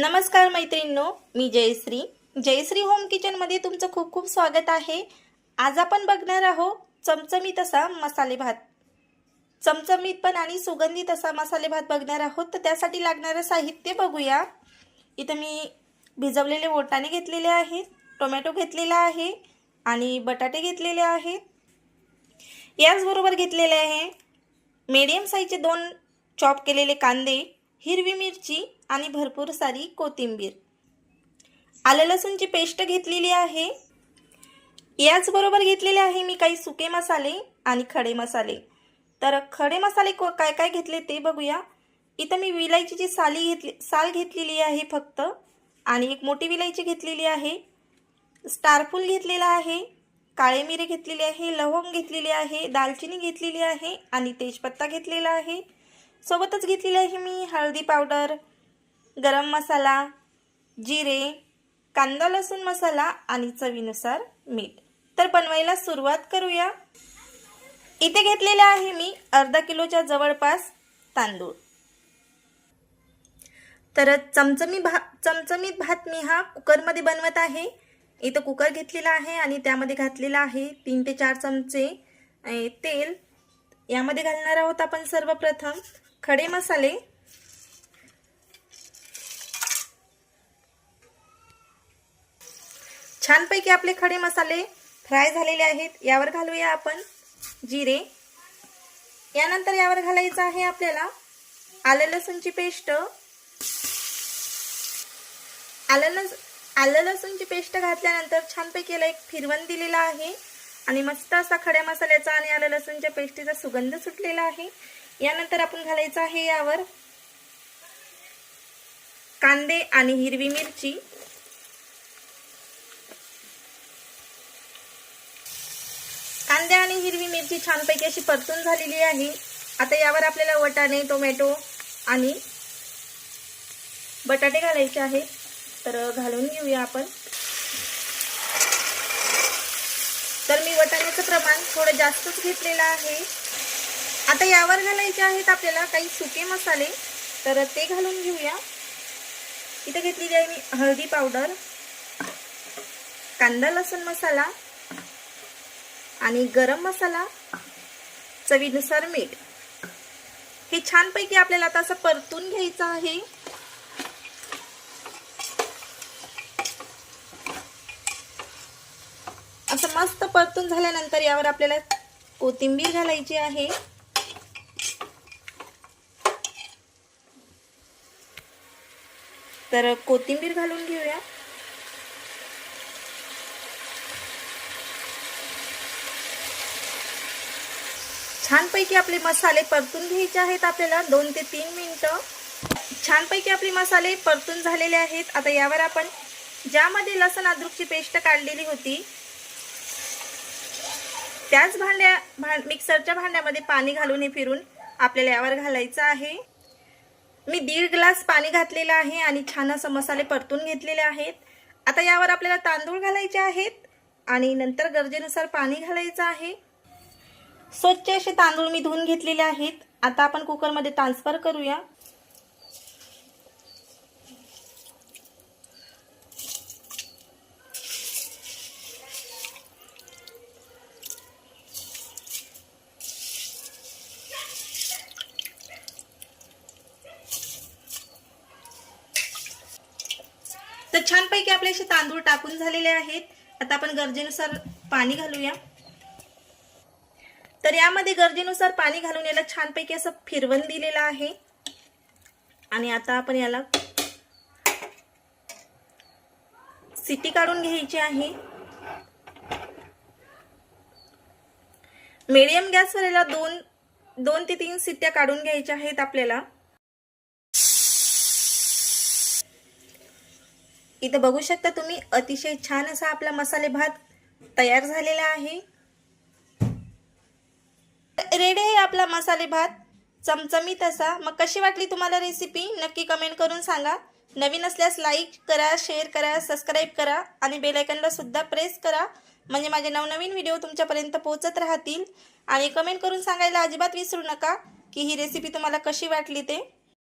नमस्कार मैत्रिणींनो मी जयश्री. जयश्री होम किचनमध्ये तुमचं खूप खूप स्वागत आहे. आज आपण बघणार आहोत चमचमीत असा मसाले भात. चमचमीत पण आणि सुगंधित असा मसाले भात बघणार आहोत. तर त्यासाठी लागणारं साहित्य बघूया. इथं मी भिजवलेले वोटाणे घेतलेले आहेत टोमॅटो घेतलेला आहे आणि बटाटे घेतलेले आहेत. याचबरोबर घेतलेले आहे मीडियम साईजचे दोन चॉप केलेले कांदे. हिरवी मिरची आणि भरपूर सारी कोथिंबीर. आलं लसूणची पेस्ट घेतलेली आहे. याचबरोबर घेतलेले आहे मी काही सुके मसाले आणि खडे मसाले. तर खडे मसाले को काय काय घेतले ते बघूया. इथं मी विलायचीची साली घेतली साल घेतलेली आहे फक्त. आणि एक मोठी विलायची घेतलेली आहे. स्टारफूल घेतलेला आहे. काळे मिरे घेतलेले आहे. लवंग घेतलेली आहे. दालचिनी घेतलेली आहे. आणि तेजपत्ता घेतलेला आहे. सोबतच घेतलेली आहे मी हळदी पावडर गरम मसाला जिरे कांदा लसूण मसाला आणि चवीनुसार मीठ. तर बनवायला सुरुवात करूया. इथे घेतलेले आहे मी अर्धा किलोच्या जवळपास तांदूळ. तर चमचमी भा चमचमीत भात मी हा कुकरमध्ये बनवत आहे. इथं कुकर घेतलेला आहे आणि त्यामध्ये घातलेला आहे तीन ते चार चमचे तेल. यामध्ये घालणार आहोत आपण सर्वप्रथम. खडे मसाले. छानपैकी आपले खडे मसाले फ्राय झालेले आहेत. यावर घालूया आपण जिरे. यानंतर यावर घालायचं आहे आपल्याला आलं लसूणची पेस्ट. आलं लस आलं लसूणची पेस्ट घातल्यानंतर छानपैकी याला एक फिरवण दिलेला आहे. आणि मस्त असा खड्या मसाल्याचा आणि आलं लसूणच्या पेस्टीचा सुगंध सुटलेला आहे. यानंतर आपण घालायचं आहे यावर कांदे आणि हिरवी मिरची. कांदे आणि हिरवी मिरची छानपैकी अशी परतून झालेली आहे. आता यावर आपल्याला वटाणे टोमॅटो आणि बटाटे घालायचे आहेत. तर घालून घेऊया आपण. तर मी वटाण्याचं प्रमाण थोडं जास्तच घेतलेलं आहे. आता यावर घालायचे आहेत आपल्याला काही सुके मसाले तर ते घालून घेऊया. इथं घेतलेली आहे मी हळदी पावडर कांदा लसूण मसाला आणि गरम मसाला चवीनुसार मीठ. हे छानपैकी आपल्याला आता असं परतून घ्यायचं आहे. असं मस्त परतून झाल्यानंतर यावर आपल्याला कोथिंबीर घालायची आहे. तर कोथिंबीर घालून घेऊया. छानपैकी आपले मसाले परतून घ्यायचे आहेत आपल्याला दोन ते तीन मिनटं. छानपैकी आपले मसाले परतून झालेले आहेत. आता यावर आपण ज्यामध्ये लसण अद्रकची पेस्ट काढलेली होती त्याच भांड्या भां मिक्सरच्या भांड्यामध्ये पाणी घालून हे फिरून आपल्याला यावर घालायचं आहे. मी दीड ग्लास पाणी घातलेलं आहे आणि छान असं मसाले परतून घेतलेले आहेत. आता यावर आपल्याला तांदूळ घालायचे आहेत आणि नंतर गरजेनुसार पाणी घालायचं आहे. स्वच्छ असे तांदूळ मी धुवून घेतलेले आहेत. आता आपण कुकरमध्ये ट्रान्सफर करूया. छानपैकी आपले असे तांदूळ टाकून झालेले आहेत. आता आपण गरजेनुसार पाणी घालूया. तर यामध्ये गरजेनुसार पाणी घालून याला छानपैकी असं फिरवण दिलेलं आहे. आणि आता आपण याला सिटी काढून घ्यायची आहे. मीडियम गॅसवर याला दोन दोन ते तीन सिट्ट्या काढून घ्यायच्या आहेत आपल्याला. इथं बघू शकता तुम्ही अतिशय छान असा आपला मसाले भात तयार झालेला आहे. रेडी आहे आपला मसाले भात चमचमीत असा. मग कशी वाटली तुम्हाला रेसिपी नक्की कमेंट करून सांगा. नवीन असल्यास लाईक करा शेअर करा सबस्क्राईब करा आणि बेलायकनला सुद्धा प्रेस करा. म्हणजे माझे नवनवीन व्हिडिओ तुमच्यापर्यंत पोहोचत राहतील. आणि कमेंट करून सांगायला अजिबात विसरू नका की ही रेसिपी तुम्हाला कशी वाटली ते.